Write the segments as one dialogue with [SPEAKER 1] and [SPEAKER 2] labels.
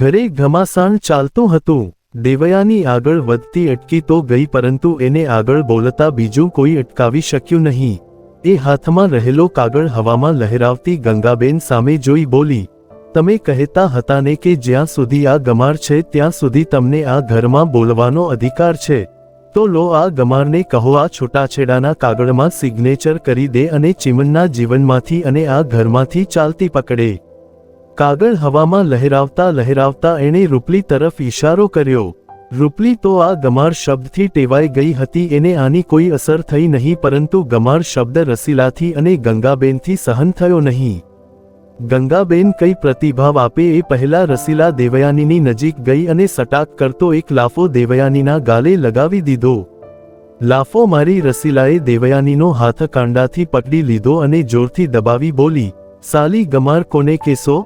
[SPEAKER 1] ઘરે ઘમાસાણ ચાલતું હતું. દેવયાની આગળ વધતી અટકી તો ગઈ પરંતુ એને આગળ બોલતા બીજું કોઈ અટકાવી શક્યું નહીં. એ હાથમાં રહેલો કાગળ હવામાં લહેરાવતી ગંગાબેન સામે જોઈ બોલી, તમે કહેતા હતા ને કે જ્યાં સુધી આ ગમાર છે, ત્યાં સુધી તમને આ ઘરમાં બોલવાનો અધિકાર છે. તો લો આ ગમારને કહો આ છૂટાછેડાના કાગળમાં સિગ્નેચર કરી દે અને ચીમનના જીવનમાંથી અને આ ઘરમાંથી ચાલતી પકડે. કાગળ હવામાં લહેરાવતા લહેરાવતા એણે રૂપલી તરફ ઈશારો કર્યો. રૂપલી તો આ ગમાર શબ્દથી ટેવાઈ ગઈ હતી, એને આની કોઈ અસર થઈ નહીં, પરંતુ ગમાર શબ્દ રસીલાથી અને ગંગાબેનથી સહન થયો નહીં. ગંગાબેન કઈ પ્રતિભાવ આપે એ પહેલા રસીલા દેવયાનીની નજીક ગઈ અને સટાક કરતો એક લાફો દેવયાનીના ગાલે લગાવી દીધો. લાફો મારી રસીલાએ દેવયાનીનો હાથ કાંડાથી પકડી લીધો અને જોરથી દબાવી બોલી, સાલી ગમાર કોને કેસો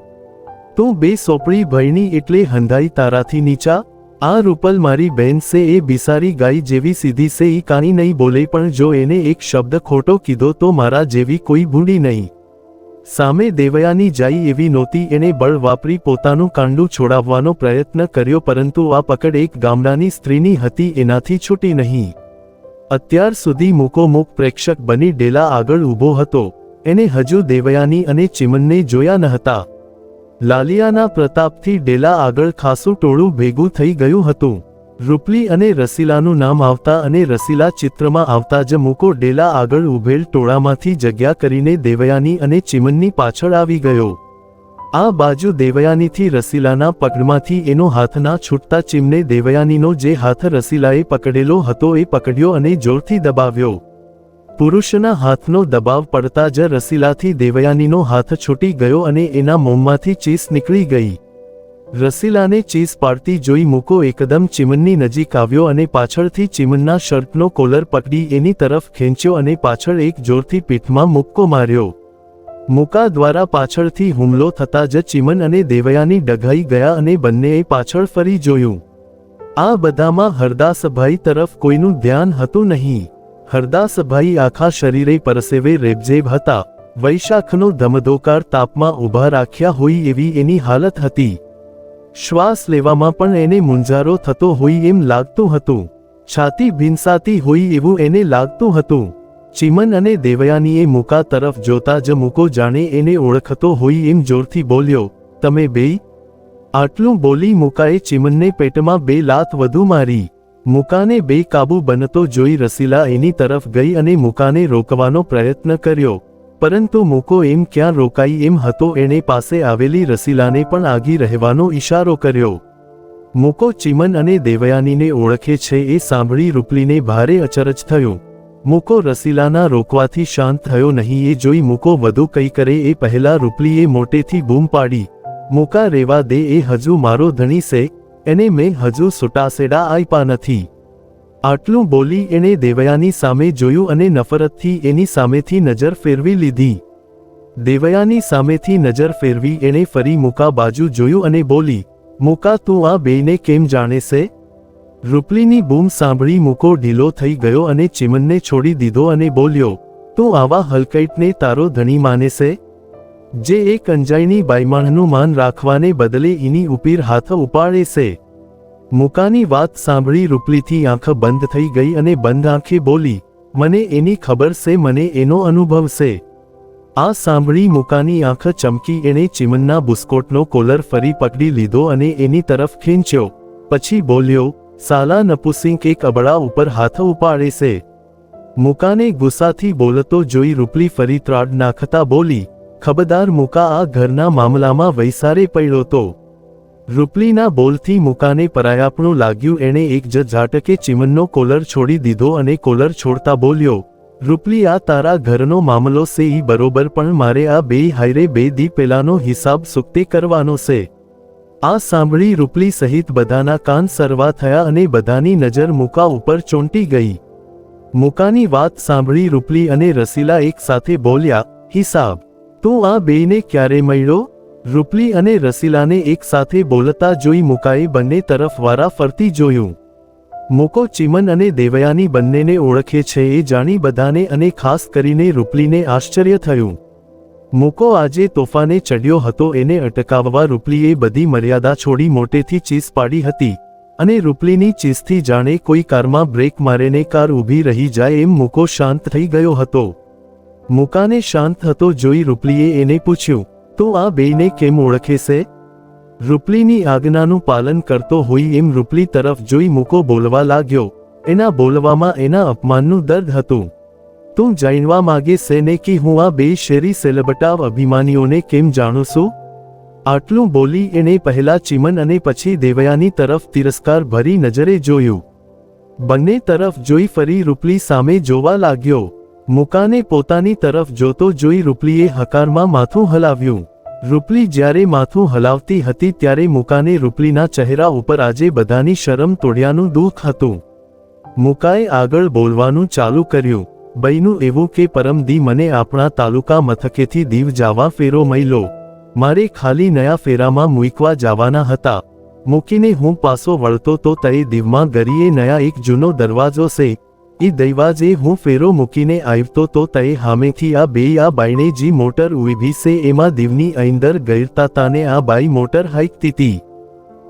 [SPEAKER 1] તું બે સોપડી ભયણી એટલે હંધાઈ તારાથી નીચા, આ રૂપલ મારી બેન સે એ બિસારી ગાય જેવી સીધી સે ઈ કાણી નહીં બોલે પણ જો એને એક શબ્દ ખોટો કીધો તો મારા જેવી કોઈ ભૂંડી નહીં. સામે દેવયાની જાય એવી નહોતી એણે બળ વાપરી પોતાનું કાંડું છોડાવવાનો પ્રયત્ન કર્યો પરંતુ આ પકડ એક ગામડાની સ્ત્રીની હતી એનાથી છૂટી નહીં. અત્યાર સુધી મૂકોમૂક પ્રેક્ષક બની ડેલા આગળ ઊભો હતો. એને હજુ દેવયાની અને ચિમનને જોયા ન હતા લાલિયાના પ્રતાપથી ડેલા આગળ ખાસું ટોળું ભેગું થઈ ગયું હતું. રૂપલી અને રસીલાનું નામ આવતા અને રસીલા ચિત્રમાં આવતા જ મૂકો ડેલા આગળ ઉભેલ ટોળામાંથી જગ્યા કરીને દેવયાની અને ચિમનની પાછળ આવી ગયો. આ બાજુ દેવયાનીથી રસીલાના પકડમાંથી એનો હાથ ના છૂટતા ચીમને દેવયાનીનો જે હાથ રસીલાએ પકડેલો હતો એ પકડ્યો અને જોરથી દબાવ્યો. પુરુષના હાથનો દબાવ પડતા જ રસીલાથી દેવયાનીનો હાથ છૂટી ગયો અને એના મોંમાંથી ચીસ નીકળી ગઈ. રસીલાને ચીસ પાડતી જોઈ મૂકો એકદમ ચીમનની નજીક આવ્યો અને પાછળથી ચીમનના શર્ટનો કોલર પકડી એની તરફ ખેંચ્યો અને પાછળ એક જોરથી પીઠમાં મુક્કો માર્યો. મુકા દ્વારા પાછળથી હુમલો થતા જ ચીમન અને દેવયાની ડઘાઈ ગયા અને બંનેએ પાછળ ફરી જોયું. આ બધામાં હરદાસભાઈ તરફ કોઈનું ધ્યાન હતું નહીં. હરદાસભાઈ આખા શરીરે પરસેવે રેબઝેબ હતા. વૈશાખનો ધમધોકાર તાપમાં ઊભા રાખ્યા હોય એવી એની હાલત હતી. શ્વાસ લેવામાં પણ એને મુંજારો થતો હોય એમ લાગતું હતું. છાતી ભીંસાતી હોય એવું એને લાગતું હતું. ચિમન અને દેવયાનીએ મુકા તરફ જોતા જ મૂકો જાણે એને ઓળખતો હોય એમ જોરથી બોલ્યો, તમે બે આટલું બોલી મુકાએ ચિમનને પેટમાં બે લાત વધુ મારી. મુકાને બેકાબુ બનતો જોઈ રસીલા એની તરફ ગઈ અને મુકાને રોકવાનો પ્રયત્ન કર્યો. પરંતુ મૂકો એમ ક્યાં રોકાઈ એમ હતો એણે પાસે આવેલી રસીલાને પણ આગી રહેવાનો ઈશારો કર્યો. મૂકો ચિમન અને દેવયાનીને ઓળખે છે એ સાંભળી રૂપલીને ભારે અચરજ થયું. મૂકો રસીલાના રોકવાથી શાંત થયો નહીં એ જોઈ મૂકો વધુ કઈ કરે એ પહેલા રૂપલીએ મોટેથી બૂમ પાડી. મૂકા રેવા દે એ હજુ મારો ધણી છે એને મેં હજુ સુટાસેડા આપ્યા નથી. આટલું બોલી એણે દેવયાની સામે જોયું અને નફરતથી એની સામેથી નજર ફેરવી લીધી. દેવયાની સામેથી નજર ફેરવી એણે ફરી મુકા બાજુ જોયું અને બોલી, મુકા, તું આ બેને કેમ જાણે છે? રૂપલીની બૂમ સાંભળી મૂકો ઢીલો થઈ ગયો અને ચિમનને છોડી દીધો અને બોલ્યો, તું આવા હલકૈટને તારો ધણી માને છે? જે એક અંજાઈની બાઈમાણનું માન રાખવાને બદલે એની ઉપીર હાથ ઉપાડે છે મુકાની વાત સાંભળી રૂપલીથી આંખ બંધ થઈ ગઈ અને બંધ આંખે બોલી, મને એની ખબર છે મને એનો અનુભવ છે આ સાંભળી મુકાની આંખ ચમકી એણે ચિમનના બુસ્કોટનો કોલર ફરી પકડી લીધો અને એની તરફ ખેંચ્યો. પછી બોલ્યો, સાલા નપુસિંક એક અબળા ઉપર હાથ ઉપાડે છે મુકાને ગુસ્સાથી બોલતો જોઈ રૂપલી ફરી ત્રાડ નાખતા બોલી ખબરદાર મુકા આ ઘરના મામલામાં વૈસારે પડ્યો તો. રૂપલીના બોલથી મુકાને પરાયાપણું લાગ્યું, એણે એક જ ઝાટકે ચિમનનો કોલર છોડી દીધો અને કોલર છોડતા બોલ્યો, રૂપલી, આ તારા ઘરનો મામલો છે ઈ બરોબર, પણ મારે આ બે હાયરે બે દી પેલાનો હિસાબ સુક્તે કરવાનો છે. આ સાંભળી રૂપલી સહિત બધાના કાન સરવા થયા અને બધાની નજર મુકા ઉપર ચોંટી ગઈ. મુકાની વાત સાંભળી રૂપલી અને રસીલા એક સાથે બોલ્યા, હિસાબ તું આ બેને ક્યારે મળ્યો? રૂપલી અને રસીલાને એકસાથે બોલતા જોઈ મુકાએ બંને તરફ વારા ફરતી જોયું. મુકો ચિમન અને દેવયાની બંનેને ઓળખે છે એ જાણી બધાને અને ખાસ કરીને રૂપલીને આશ્ચર્ય થયું. મૂકો આજે તોફાને ચડ્યો હતો એને અટકાવવા રૂપલીએ બધી મર્યાદા છોડી મોટેથી ચીસ પાડી હતી. અને રૂપલીની ચીસથી જાણે કોઈ કારમાં બ્રેક મારેને કાર ઊભી રહી જાય એમ મૂકો શાંત થઈ ગયો હતો. મૂકાને શાંત હતો જોઈ રૂપલીએ એને પૂછ્યું, તું આ બેયને કેમ ઓળખે છે? રૂપલીની આજ્ઞાનું પાલન કરતો હોય એમ રૂપલી તરફ જોઈ મૂકો બોલવા લાગ્યો. એના બોલવામાં એના અપમાનનું દર્દ હતું. તું જાણવા માગે છે ને કે હું આ બે શેરી સેલબટાવ અભિમાનીઓને કેમ જાણું છું? આટલું બોલી એણે પહેલા ચિમન અને પછી દેવયાની તરફ તિરસ્કાર ભરી નજરે જોયું. બંને તરફ જોઈ ફરી રૂપલી સામે જોવા લાગ્યો. મુકાને પોતાની તરફ જોતો જોઈ રૂપલીએ હકારમાં માથું હલાવ્યું. રૂપલી જ્યારે માથું હલાવતી હતી ત્યારે મુકાને રૂપલીના ચહેરા ઉપર આજે બધાની શરમ તોડ્યાનું દુઃખ હતું. મુકાએ આગળ બોલવાનું ચાલુ કર્યું. બૈનું, એવું કે પરમદી મને આપણા તાલુકા મથકેથી દીવ જાવા ફેરો મૈલો મારે ખાલી નયા ફેરામાં મૂકવા જવાના હતા. મૂકીને હું પાસો વળતો તો તય દીવમાં ગરીએ નયા એક જૂનો દરવાજો છે એ દૈવાજે હું ફેરો મૂકીને આવતો તો તય હામેથી આ બે આ બાઈને જી મોટર ઊભી છે એમાં દીવની અંદર ગઈરતા તાને આ બાઈ મોટર હાઈકતી હતી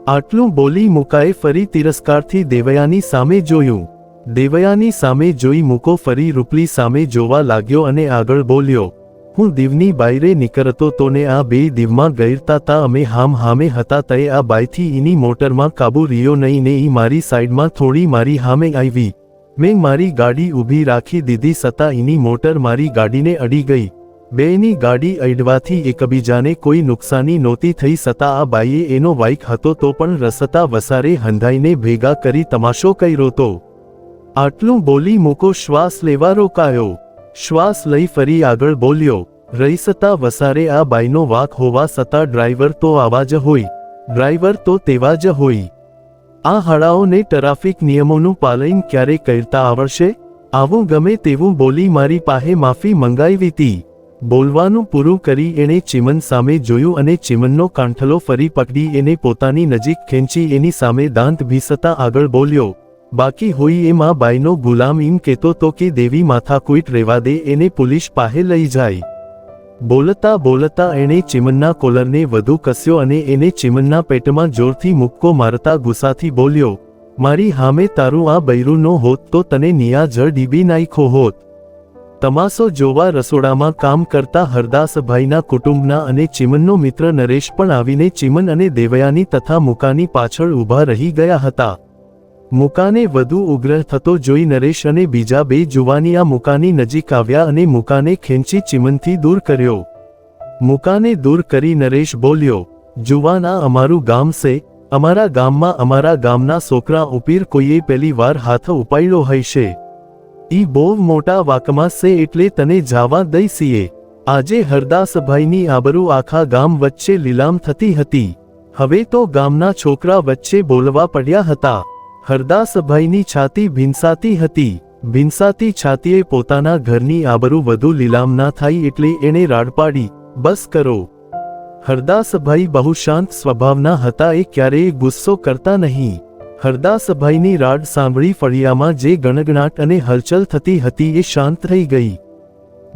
[SPEAKER 1] આટલું બોલી મુકાએ ફરી તિરસ્કારથી દેવયાની સામે જોયું. દેવયાની સામે જોઈ મૂકો ફરી રૂપલી સામે જોવા લાગ્યો અને આગળ બોલ્યો, હું દીવની બાયરે નીકળતો તો ને આ બે દીવમાં ગયરતા તા અમે હામ હામે હતા તય આ બાઈથી ઈની મોટરમાં કાબુ રહ્યો નહીં ને ઈ મારી સાઈડમાં થોડી મારી હામે આવી. મેં મારી ગાડી ઊભી રાખી દીધી સતા ઈની મોટર મારી ગાડીને અડી ગઈ. બેની ગાડી અડવાથી એકબીજાને કોઈ નુકસાની નહોતી થઈ સતા આ બાઈએ એનો વાઇક હતો તો પણ રસતા વસારે હંધાઈને ભેગા કરી તમાશો કર્યો તો. આટલું બોલી મૂકો શ્વાસ લેવા રોકાયો. શ્વાસ લઈ ફરી આગળ બોલ્યો રહીસતા વસારે આ બાઈનો વાક હોવા સતા ડ્રાઈવર તો આવા જ હોય. ડ્રાઈવર તો તેવા જ હોય. આ હળાઓને ટ્રાફિક નિયમોનું પાલન ક્યારે કરતા આવડશે? આવું ગમે તેવું બોલી મારી પાસે માફી મંગાવી હતી. બોલવાનું પૂરું કરી એણે ચિમન સામે જોયું અને ચિમનનો કાંઠલો ફરી પકડી એને પોતાની નજીક ખેંચી એની સામે દાંત ભીસતા આગળ બોલ્યો, બાકી હોય એ આ બાઈનો ગુલામ એમ કહેતો તો કે દેવી માથાકૂટ રેવા દે, એને પોલીસ પાસે લઈ જાય. બોલતા બોલતા એણે ચીમનના કોલરને વધુ કસ્યો અને એને ચિમનના પેટમાં જોરથી મુક્કો મારતા ગુસ્સાથી બોલ્યો, મારી હામે તારું આ બૈરું નો હોત તો તને નિયા જળ ડીબી નાખ્યો હોત. તમાસો જોવા રસોડામાં કામ કરતા હરદાસભાઈના કુટુંબના અને ચીમનનો મિત્ર નરેશ પણ આવીને ચિમન અને દેવયાની તથા મુકાની પાછળ ઊભા રહી ગયા હતા. મુકાને વધુ ઉગ્ર થતો જોઈ નરેશ અને બીજા બે જુવાની આ મુકાની નજીક આવ્યા અને મુકાને ખેંચી ચિમનથી દૂર કર્યો. મુકાને દૂર કરી નરેશ બોલ્યો, જુવાન, આ અમારું ગામ છે. અમારા ગામમાં અમારા ગામના છોકરા ઉપીર કોઈએ પહેલી વાર હાથ ઉપાડ્યો હશે ઈ બહુ મોટા વાકમાં છે એટલે તને જાવા દઈસીએ આજે હરદાસભાઈની આબરૂ આખા ગામ વચ્ચે લીલામ થતી હતી. હવે તો ગામના છોકરા વચ્ચે બોલવા પડ્યા હતા. હરદાસભાઈની છાતી ભીંસાતી હતી. ભીંસાતી છાતીએ પોતાના ઘરની આબરૂ વધુ લીલામ ના થાય એટલે એણે રાડ પાડી. બસ કરો. હરદાસભાઈ બહુ શાંત સ્વભાવના હતા એ ક્યારેય ગુસ્સો કરતા નહીં. હરદાસભાઈની રાડ સાંભળી ફળિયામાં જે ગણગણાટ અને હલચલ થતી હતી એ શાંત થઈ ગઈ.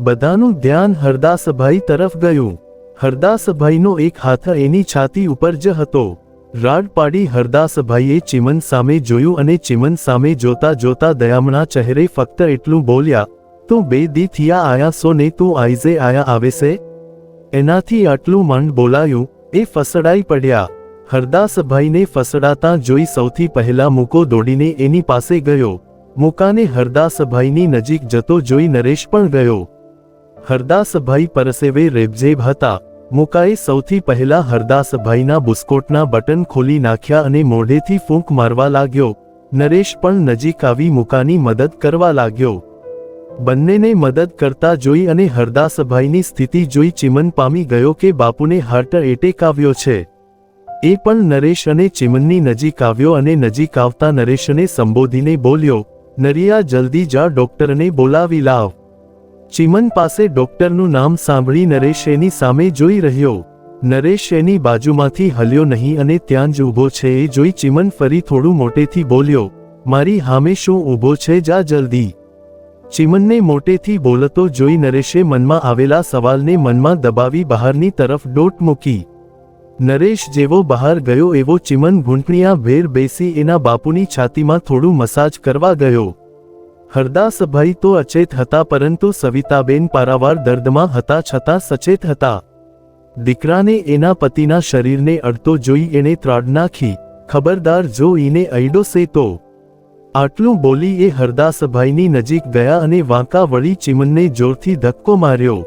[SPEAKER 1] બધાનું ધ્યાન હરદાસભાઈ તરફ ગયું. હરદાસભાઈનો એક હાથ એની છાતી ઉપર જ હતો. રાડ પાડી હરદાસભાઈએ ચિમન સામે જોયું અને ચિમન સામે જોતા જોતા દયામણા ચહેરે ફક્ત એટલું બોલ્યા, તું બે દી થિયા આયા સો ને તું આઈઝે આયા આવે છે એનાથી આટલું મંડ બોલાયું, એ ફસડાઈ પડ્યા. હરદાસભાઈને ફસડાતા જોઈ સૌથી પહેલા મૂકો દોડીને એની પાસે ગયો. મૂકાને હરદાસભાઈની નજીક જતો જોઈ નરેશ પણ ગયો. હરદાસભાઈ પરસેવે રેબઝેબ હતા. મુકાએ સૌથી પહેલા હરદાસભાઈના બુસ્કોટના બટન ખોલી નાખ્યા અને મોઢેથી ફૂંક મારવા લાગ્યો. નરેશ પણ નજીક આવી મુકાની મદદ કરવા લાગ્યો. બંનેને મદદ કરતા જોઈ અને હરદાસભાઈની સ્થિતિ જોઈ ચિમન પામી ગયો કે બાપુને હાર્ટ એટેક આવ્યો છે. એ પણ નરેશ અને ચિમનની નજીક આવ્યો અને નજીક આવતા નરેશને સંબોધીને બોલ્યો, નરિયા, જલ્દી જા, ડોક્ટરને બોલાવી લાવ. ચિમન પાસે ડોક્ટરનું નામ સાંભળી નરેશ એની સામે જોઈ રહ્યો. નરેશ એની બાજુમાંથી હલ્યો નહીં અને ત્યાં જ ઊભો છે. એ જોઈ ચિમન ફરી થોડું મોટેથી બોલ્યો, મારી હામે શું ઊભો છે? જા જલ્દી. ચિમનને મોટેથી બોલતો જોઈ નરેશે મનમાં આવેલા સવાલને મનમાં દબાવી બહારની તરફ ડોટ મૂકી. નરેશ જેવો બહાર ગયો એવો ચિમન ઘૂંટણિયા ભેર બેસી એના બાપુની છાતીમાં થોડું મસાજ કરવા ગયો. હરદાસભાઈ તો અચેત હતા પરંતુ સવિતાબેન પારાવાર દર્દમાં હતા છતાં સચેત હતા. દીકરાને એના પતિના શરીરને અડતો જોઈ એણે ત્રાડ નાખી. ખબરદાર જો ઈને અયડો સે તો. આટલું બોલી એ હરદાસભાઈની નજીક ગયા અને વાંકા વળી ચિમનને જોરથી ધક્કો માર્યો.